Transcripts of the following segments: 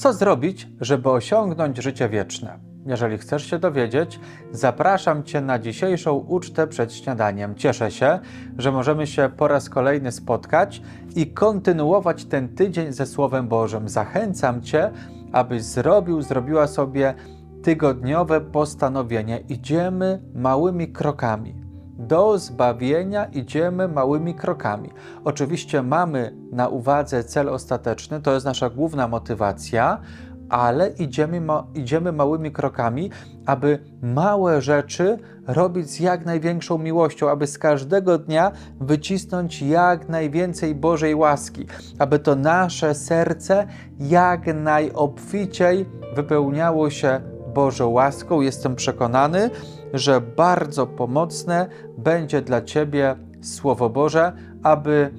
Co zrobić, żeby osiągnąć życie wieczne? Jeżeli chcesz się dowiedzieć, zapraszam Cię na dzisiejszą ucztę przed śniadaniem. Cieszę się, że możemy się po raz kolejny spotkać i kontynuować ten tydzień ze Słowem Bożym. Zachęcam Cię, abyś zrobił, zrobiła sobie tygodniowe postanowienie. Idziemy małymi krokami. Do zbawienia idziemy małymi krokami. Oczywiście mamy na uwadze cel ostateczny, to jest nasza główna motywacja, ale idziemy, ma, idziemy małymi krokami, aby małe rzeczy robić z jak największą miłością, aby z każdego dnia wycisnąć jak najwięcej Bożej łaski, aby to nasze serce jak najobficiej wypełniało się Bożą łaską. Jestem przekonany, że bardzo pomocne będzie dla Ciebie Słowo Boże, aby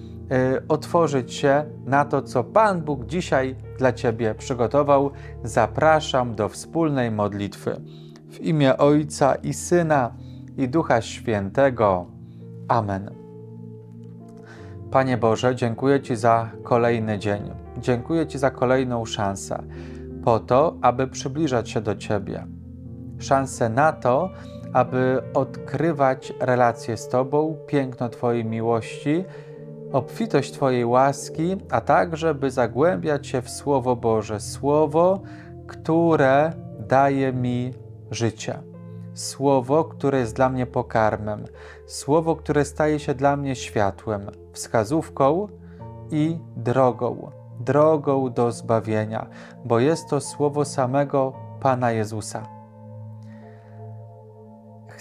y, otworzyć się na to, co Pan Bóg dzisiaj dla Ciebie przygotował. Zapraszam do wspólnej modlitwy. W imię Ojca i Syna i Ducha Świętego. Amen. Panie Boże, dziękuję Ci za kolejny dzień. Dziękuję Ci za kolejną szansę, po to, aby przybliżać się do Ciebie. Szansę na to, aby odkrywać relacje z Tobą, piękno Twojej miłości, obfitość Twojej łaski, a także by zagłębiać się w Słowo Boże, Słowo, które daje mi życie. Słowo, które jest dla mnie pokarmem, słowo, które staje się dla mnie światłem, wskazówką i drogą, drogą do zbawienia, bo jest to słowo samego Pana Jezusa.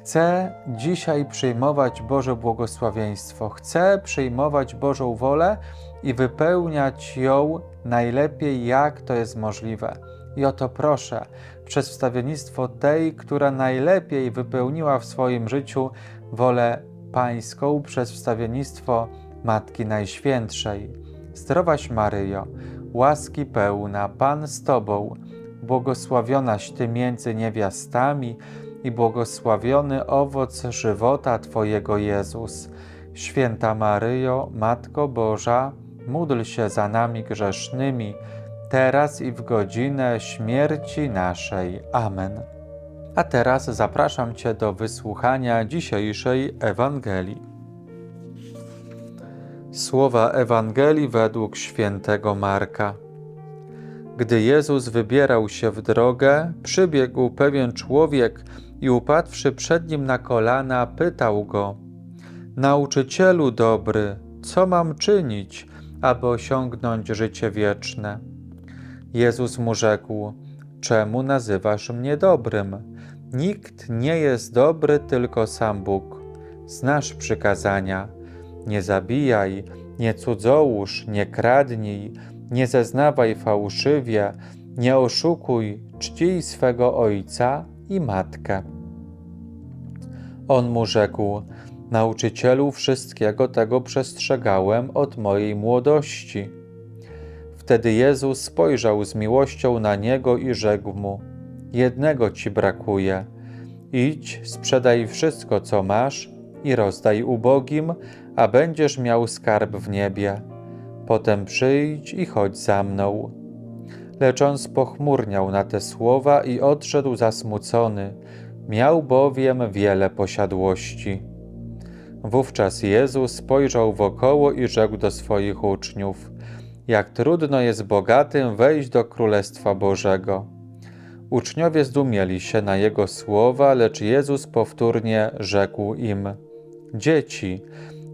Chcę dzisiaj przyjmować Boże błogosławieństwo, chcę przyjmować Bożą wolę i wypełniać ją najlepiej, jak to jest możliwe. I o to proszę, przez wstawiennictwo tej, która najlepiej wypełniła w swoim życiu wolę Pańską, przez wstawiennictwo Matki Najświętszej. Zdrowaś Maryjo, łaski pełna, Pan z Tobą, błogosławionaś Ty między niewiastami i błogosławiony owoc żywota Twojego Jezus. Święta Maryjo, Matko Boża, módl się za nami grzesznymi, teraz i w godzinę śmierci naszej. Amen. A teraz zapraszam Cię do wysłuchania dzisiejszej Ewangelii. Słowa Ewangelii według świętego Marka. Gdy Jezus wybierał się w drogę, przybiegł pewien człowiek i upadłszy przed nim na kolana, pytał go: Nauczycielu dobry, co mam czynić, aby osiągnąć życie wieczne? Jezus mu rzekł: Czemu nazywasz mnie dobrym? Nikt nie jest dobry, tylko sam Bóg. Znasz przykazania: nie zabijaj, nie cudzołóż, nie kradnij, nie zeznawaj fałszywie, nie oszukuj, czcij swego ojca i matkę. On mu rzekł: Nauczycielu, wszystkiego tego przestrzegałem od mojej młodości. Wtedy Jezus spojrzał z miłością na niego i rzekł mu: Jednego ci brakuje. Idź, sprzedaj wszystko, co masz, i rozdaj ubogim, a będziesz miał skarb w niebie. Potem przyjdź i chodź za mną. Lecz on spochmurniał na te słowa i odszedł zasmucony, miał bowiem wiele posiadłości. Wówczas Jezus spojrzał wokoło i rzekł do swoich uczniów: Jak trudno jest bogatym wejść do Królestwa Bożego. Uczniowie zdumieli się na jego słowa, lecz Jezus powtórnie rzekł im: Dzieci,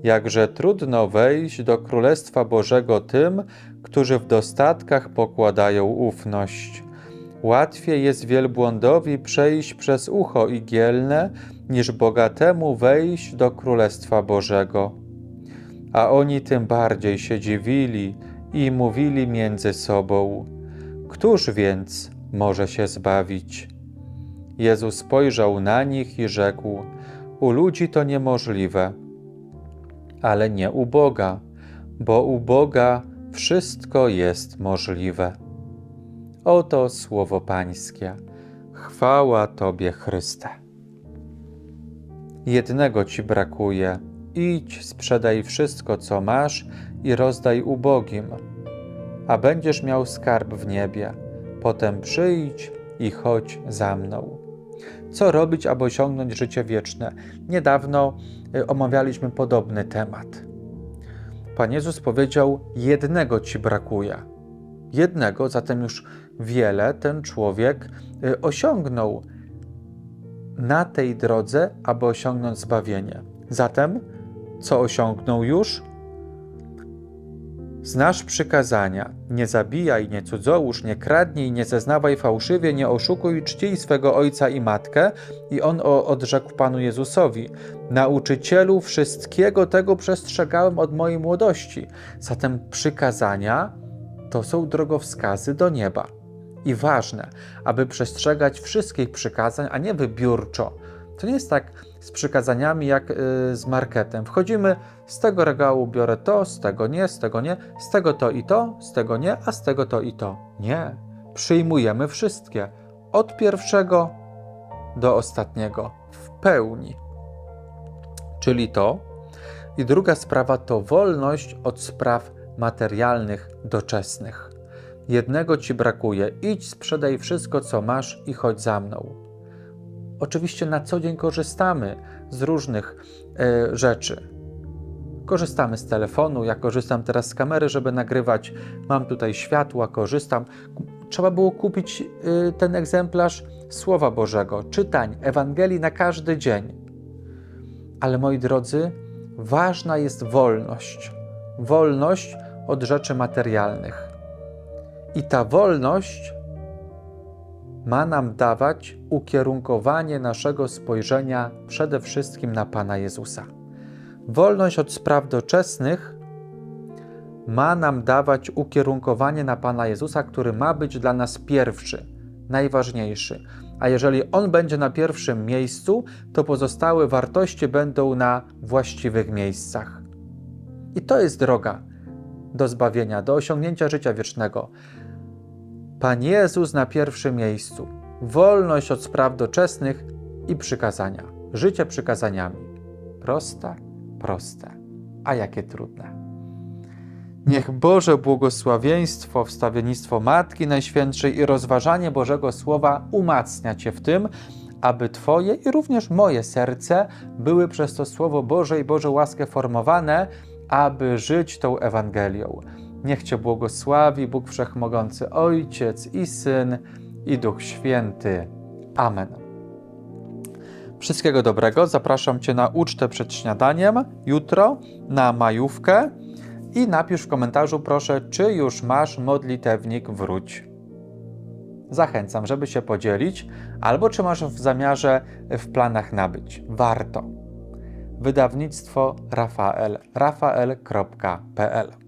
jakże trudno wejść do Królestwa Bożego tym, którzy w dostatkach pokładają ufność. Łatwiej jest wielbłądowi przejść przez ucho igielne, niż bogatemu wejść do Królestwa Bożego. A oni tym bardziej się dziwili i mówili między sobą: Któż więc może się zbawić? Jezus spojrzał na nich i rzekł: U ludzi to niemożliwe, ale nie u Boga, bo u Boga wszystko jest możliwe. Oto słowo Pańskie. Chwała Tobie, Chryste. Jednego Ci brakuje. Idź, sprzedaj wszystko, co masz i rozdaj ubogim, a będziesz miał skarb w niebie potem przyjdź i chodź za mną. Co robić, aby osiągnąć życie wieczne? Niedawno y, omawialiśmy podobny temat. Pan Jezus powiedział: Jednego ci brakuje. Jednego, zatem już wiele ten człowiek y, osiągnął na tej drodze, aby osiągnąć zbawienie. Zatem, co osiągnął już? Znasz przykazania: nie zabijaj, nie cudzołóż, nie kradnij, nie zeznawaj fałszywie, nie oszukuj, czcij swego ojca i matkę. I on odrzekł Panu Jezusowi: Nauczycielu, wszystkiego tego przestrzegałem od mojej młodości. Zatem przykazania to są drogowskazy do nieba. I ważne, aby przestrzegać wszystkich przykazań, a nie wybiórczo. To nie jest tak z przykazaniami jak y, z marketem. Wchodzimy, z tego regału biorę to, z tego nie, z tego nie, z tego to i to, z tego nie, a z tego to i to. Nie. Przyjmujemy wszystkie. Od pierwszego do ostatniego. W pełni. Czyli to. I druga sprawa to wolność od spraw materialnych, doczesnych. Jednego ci brakuje. Idź, sprzedaj wszystko, co masz i chodź za mną. Oczywiście na co dzień korzystamy z różnych e, rzeczy. Korzystamy z telefonu, ja korzystam teraz z kamery, żeby nagrywać. Mam tutaj światła, korzystam. Trzeba było kupić y, ten egzemplarz Słowa Bożego, czytań, Ewangelii na każdy dzień. Ale moi drodzy, ważna jest wolność. Wolność od rzeczy materialnych. I ta wolność ma nam dawać ukierunkowanie naszego spojrzenia przede wszystkim na Pana Jezusa. Wolność od spraw doczesnych ma nam dawać ukierunkowanie na Pana Jezusa, który ma być dla nas pierwszy, najważniejszy. A jeżeli On będzie na pierwszym miejscu, to pozostałe wartości będą na właściwych miejscach. I to jest droga do zbawienia, do osiągnięcia życia wiecznego. Pan Jezus na pierwszym miejscu. Wolność od spraw doczesnych i przykazania. Życie przykazaniami. Proste, proste, a jakie trudne. Niech Boże błogosławieństwo, wstawiennictwo Matki Najświętszej i rozważanie Bożego Słowa umacnia Cię w tym, aby Twoje i również moje serce były przez to Słowo Boże i Boże łaskę formowane, aby żyć tą Ewangelią. Niech Cię błogosławi Bóg Wszechmogący, Ojciec i Syn i Duch Święty. Amen. Wszystkiego dobrego. Zapraszam Cię na ucztę przed śniadaniem jutro na majówkę i napisz w komentarzu proszę, czy już masz modlitewnik Wróć. Zachęcam, żeby się podzielić, albo czy masz w zamiarze w planach nabyć. Warto. Wydawnictwo Rafael. rafael.pl